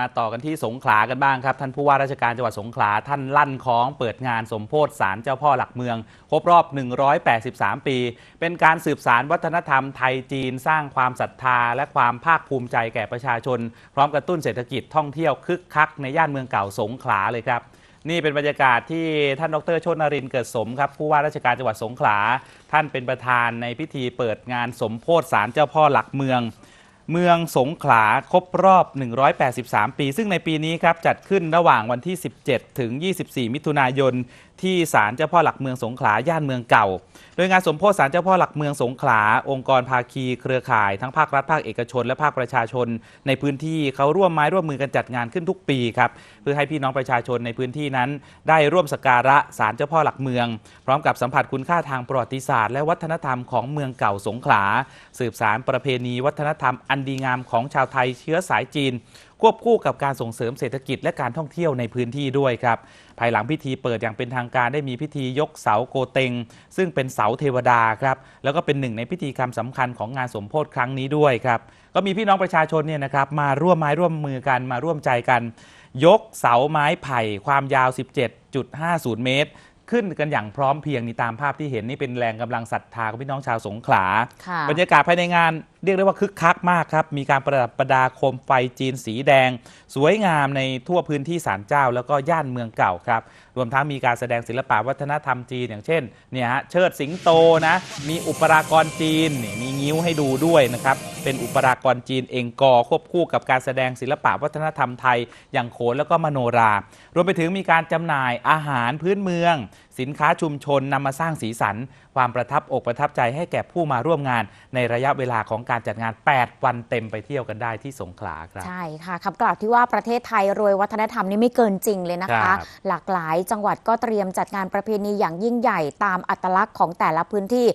มาต่อกันที่สงขลากันบ้างครับ ท่านผู้ว่าราชการจังหวัดสงขลาท่านลั่นของเปิดงานสมโพธิสารเจ้าพ่อหลักเมือง ครบรอบ 183 ปี เป็นการสืบสารวัฒนธรรมไทยจีนสร้างความศรัทธา และความภาคภูมิใจแก่ประชาชน พร้อมกระตุ้นเศรษฐกิจท่องเที่ยวคึกคักในย่านเมืองเก่าสงขลาเลยครับนี่เป็นบรรยากาศที่ท่านดรชนนรินเกิดสมครับผู้ว่าราชการจังหวัดสงขลา ท่านเป็นประธานในพิธีเปิดงานสมโพธิสารเจ้าพ่อหลักเมือง เมืองสงขลาครบรอบ 183 ปี ซึ่งในปีนี้ครับจัดขึ้นระหว่างวันที่ 17 ถึง 24 มิถุนายน ที่ศาลเจ้าพ่อหลักเมืองสงขลาย่านเมืองเก่า โดยงานสมโพธิศาลเจ้าพ่อหลักเมืองสงขลา องค์กรภาคีเครือข่ายทั้งภาครัฐภาคเอกชน และภาคประชาชน ในพื้นที่เขาร่วมไม้ร่วมมือกันจัดงานขึ้นทุกปีครับเพื่อให้พี่น้องประชาชนในพื้นที่นั้น ได้ร่วมสักการะศาลเจ้าพ่อหลักเมือง พร้อมกับสัมผัสคุณค่าทางประวัติศาสตร์ และวัฒนธรรมของเมืองเก่าสงขลา สืบสารประเพณีวัฒนธรรมอันดีงามของชาวไทยเชื้อสายจีน ควบคู่กับการส่งเสริมเศรษฐกิจและการท่องเที่ยวในพื้นที่ด้วยครับ ภายหลังพิธีเปิดอย่างเป็นทางการได้มีพิธียกเสาโกเตงซึ่งเป็นเสาเทวดาครับแล้วก็เป็นหนึ่งในพิธีกรรมสำคัญของงานสมโพธิครั้งนี้ด้วยครับก็มีพี่น้องประชาชนเนี่ยนะครับมาร่วมไม้ร่วมมือกันมาร่วมใจกัน ยกเสาไม้ไผ่ความยาว 17.50 เมตรขึ้นกันอย่างพร้อมเพรียงนี่ตามภาพที่เห็นนี่เป็นแรงกำลังศรัทธาของพี่น้องชาวสงขลาค่ะบรรยากาศภายในงานเรียกได้ว่าคึกคักมากครับ มีการประดับประดาโคมไฟจีนสีแดง สวยงามในทั่วพื้นที่ศาลเจ้า แล้วก็ย่านเมืองเก่าครับ รวมทั้งมีการแสดงศิลปะวัฒนธรรมจีนอย่างเช่นเนี่ยฮะเชิดสิงโตนะ มีอุปรากรจีนนี่มีงิ้วให้ดูด้วยนะครับ เป็นอุปรากรจีนเองกอควบคู่กับการแสดงศิลปะวัฒนธรรมไทย อย่างโขนแล้วก็มโนรา รวมไปถึงมีการจำหน่ายอาหารพื้นเมือง สินค้าชุมชนนำมาสร้างสีสัน ความประทับอกประทับใจให้แก่ผู้มาร่วมงาน ในระยะเวลาของการจัดงาน 8 วันเต็มไปเที่ยวกันได้ที่สงขลาครับ ใช่ค่ะคำกล่าวที่ว่าประเทศไทยรวยวัฒนธรรมนี่ไม่เกินจริงเลยนะครัคะ บ หลากหลายจังหวัดก็เตรียมจัดงานประเพณีอย่างยิ่งใหญ่ตามอัตลักษณ์ของแต่ละพื้นที่